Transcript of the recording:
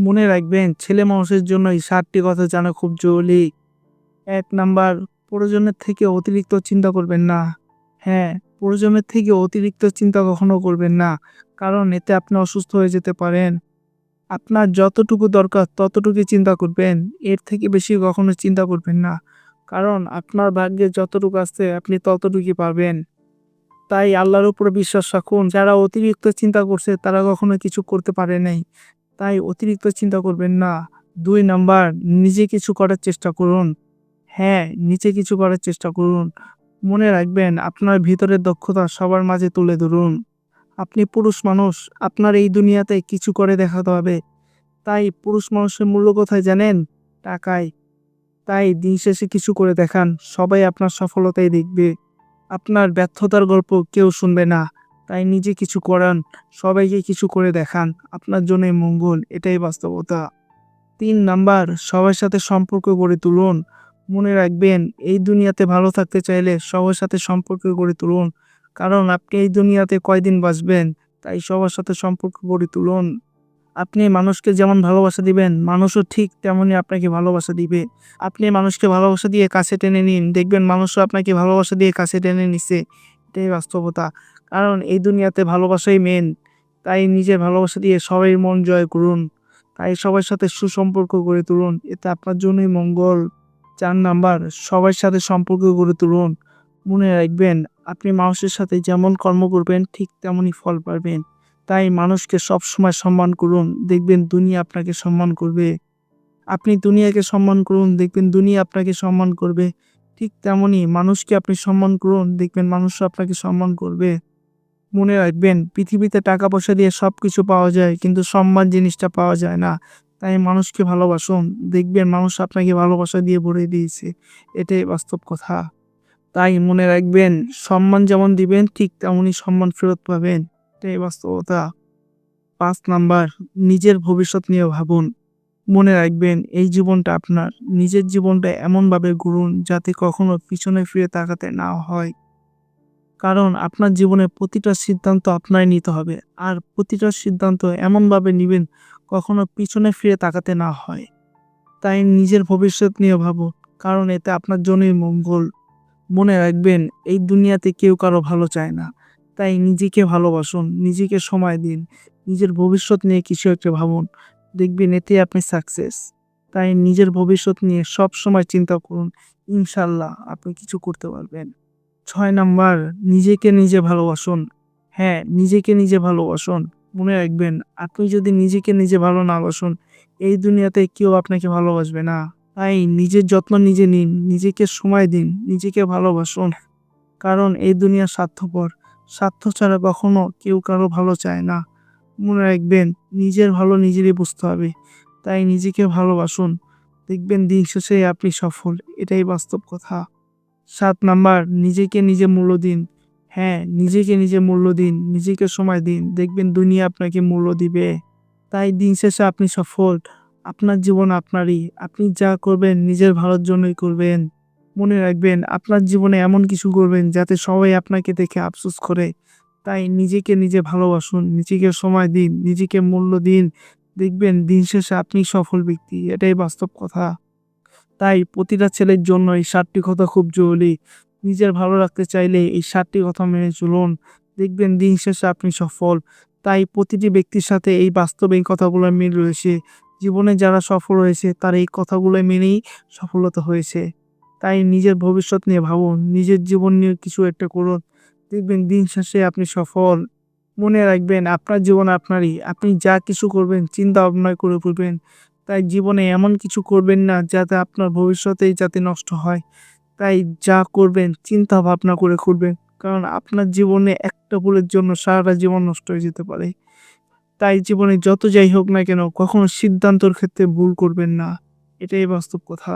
মনে রাখবেন, ছেলে মানুষের জন্য এই সাতটি কথা জানা খুব জরুরি। এক নাম্বার, প্রয়োজনের থেকে অতিরিক্ত চিন্তা করবেন না। হ্যাঁ প্রয়োজনের থেকে অতিরিক্ত চিন্তা কখনো করবেন না, কারণ এতে আপনি অসুস্থ হয়ে যেতে পারেন। আপনার যতটুকু দরকার ততটুকুই চিন্তা করবেন, এর থেকে বেশি কখনো চিন্তা করবেন না, কারণ আপনার ভাগ্যে যতটুকু আছে আপনি ততটুকুই পাবেন। তাই আল্লাহর উপরে বিশ্বাস রাখুন, যারা অতিরিক্ত চিন্তা করছে তারা কখনো কিছু করতে পারে নাই। তাই অতিরিক্ত চিন্তা করবেন না। দুই নাম্বার, নিজে কিছু করার চেষ্টা করুন। হ্যাঁ নিচে কিছু করার চেষ্টা করুন। মনে রাখবেন, আপনার ভিতরের দক্ষতা সবার মাঝে তুলে ধরুন। আপনি পুরুষ মানুষ, আপনার এই দুনিয়াতে কিছু করে দেখাতে হবে। তাই পুরুষ মানুষের মূল্য কোথায় জানেন? টাকায়। তাই দিন শেষে কিছু করে দেখান, সবাই আপনার সফলতাই দেখবে। আপনার ব্যর্থতার গল্প কেউ শুনবে না। তাই নিজে কিছু করান, সবাইকে কিছু করে দেখান। আপনার জন্যই মঙ্গল, এটাই বাস্তবতা। তিন নাম্বার, সবার সাথে সম্পর্ক গড়ে তুলুন। মনে রাখবেন, এই দুনিয়াতে ভালো থাকতে চাইলে সবার সাথে সম্পর্ক গড়ে তুলুন। কারণ আপনি এই দুনিয়াতে কয়দিন বাঁচবেন, তাই সবার সাথে সম্পর্ক গড়ে তুলুন। আপনি মানুষকে যেমন ভালোবাসা দিবেন, মানুষও ঠিক তেমনই আপনাকে ভালোবাসা দিবে। আপনি মানুষকে ভালোবাসা দিয়ে কাছে টেনে নিন, দেখবেন মানুষও আপনাকে ভালোবাসা দিয়ে কাছে টেনে নিছে। এটাই বাস্তবতা। কারণ এই দুনিয়াতে ভালোবাসাই মেন তাই নিজের ভালোবাসা দিয়ে সবাই মন জয় করুন। তাই সবার সাথে সুসম্পর্ক গড়ে তুলুন। এতে আপনার জন্যই মঙ্গল। চার নাম্বার, সবার সাথে সম্পর্ক গড়ে তুলুন। মনে রাখবেন, আপনি মানুষের সাথে যেমন কর্ম করবেন, ঠিক তেমনই ফল পাবেন। তাই মানুষকে সব সময় সম্মান করুন। দেখবেন দুনিয়া আপনাকে সম্মান করবে। আপনি দুনিয়াকে সম্মান করুন, দেখবেন দুনিয়া আপনাকে সম্মান করবে। ঠিক তেমনই মানুষকে আপনি সম্মান করুন, দেখবেন মানুষও আপনাকে সম্মান করবে। মনে রাখবেন, পৃথিবীতে টাকা পয়সা দিয়ে সব কিছু পাওয়া যায়, কিন্তু সম্মান জিনিসটা পাওয়া যায় না। তাই মানুষকে ভালোবাসুন। দেখবেন মানুষ আপনাকে ভালোবাসা দিয়ে ভরে দিয়েছে। এটাই বাস্তব কথা। তাই মনে রাখবেন, সম্মান যেমন দিবেন, ঠিক তেমনই সম্মান ফেরত পাবেন। এটাই বাস্তবতা পাঁচ নাম্বার, নিজের ভবিষ্যৎ নিয়ে ভাবুন। মনে রাখবেন, এই জীবনটা আপনার। নিজের জীবনটা এমনভাবে ঘুরুন যাতে কখনো পিছনে ফিরে তাকাতে না হয়। কারণ আপনার জীবনে প্রতিটা সিদ্ধান্ত আপনার নিতে হবে। আর প্রতিটা সিদ্ধান্ত এমনভাবে নেবেন, কখনো পিছনে ফিরে তাকাতে না হয়। তাই নিজের ভবিষ্যৎ নিয়ে ভাবো কারণ এতে আপনার জন্যই মঙ্গল। মনে রাখবেন, এই দুনিয়াতে কেউ কারও ভালো চায় না। তাই নিজেকে ভালোবাসুন, নিজেকে সময় দিন, নিজের ভবিষ্যৎ নিয়ে কিছু একটা ভাবুন। দেখবেন এতে আপনি সাকসেস তাই নিজের ভবিষ্যৎ নিয়ে সব সময় চিন্তা করুন, ইনশাল্লাহ আপনি কিছু করতে পারবেন। ছয় নাম্বার, নিজেকে নিজে ভালোবাসুন। হ্যাঁ নিজেকে নিজে ভালোবাসুন। মনে রাখবেন, আপনি যদি নিজেকে নিজে ভালো না বাসুন, এই দুনিয়াতে কেউ আপনাকে ভালোবাসবে না। তাই নিজের যত্ন নিজে নিন, নিজেকে সময় দিন, নিজেকে ভালোবাসুন। কারণ এই দুনিয়া স্বার্থপর। স্বার্থ ছাড়া কখনো কেউ কারও ভালো চায় না। মনে রাখবেন, নিজের ভালো নিজেরই বুঝতে হবে। তাই নিজেকে ভালোবাসুন। দেখবেন দিন শেষে আপনি সফল। এটাই বাস্তব কথা। সাত নাম্বার, নিজেকে নিজে মূল্য দিন। হ্যাঁ নিজেকে নিজে মূল্য দিন, নিজেকে সময় দিন। দেখবেন দুনিয়া আপনাকে মূল্য দিবে। তাই দিন শেষে আপনি সফল। আপনার জীবন আপনারই। আপনি যা করবেন নিজের ভালোর জন্যই করবেন। মনে রাখবেন, আপনার জীবনে এমন কিছু করবেন যাতে সবাই আপনাকে দেখে আফসোস করে। তাই নিজেকে নিজে ভালোবাসুন, নিজেকে সময় দিন, নিজেকে মূল্য দিন। দেখবেন দিন শেষে আপনি সফল ব্যক্তি, এটাই বাস্তব কথা। তাই প্রতিটা ছেলের জন্য এই সাতটি কথা খুব জরুরি। নিজের ভালো রাখতে চাইলে এই সাতটি কথা মেনে চলুন। দেখবেন দিন শেষে আপনি সফল। তাই প্রতিটি ব্যক্তির সাথে এই বাস্তব এই কথাগুলো মিল রয়েছে। জীবনে যারা সফল হয়েছে, তার এই কথাগুলো মেনেই সফলতা হয়েছে। তাই নিজের ভবিষ্যৎ নিয়ে ভাবুন। নিজের জীবন নিয়ে কিছু একটা করুন। দেখবেন দিন শেষে আপনি সফল। মনে রাখবেন, আপনার জীবন আপনারই। আপনি যা কিছু করবেন চিন্তা ভাবনা করে করবেন তাই জীবনে এমন কিছু করবেন না যাতে আপনার ভবিষ্যতেই যাতে নষ্ট হয়। তাই যা করবেন চিন্তা ভাবনা করে করবেন। কারণ আপনার জীবনে একটা ভুলের জন্য সারাটা জীবন নষ্ট হয়ে যেতে পারে। তাই জীবনে যত যাই হোক না কেন, কখনো সিদ্ধান্তর ক্ষেত্রে ভুল করবেন না। এটাই বাস্তব কথা।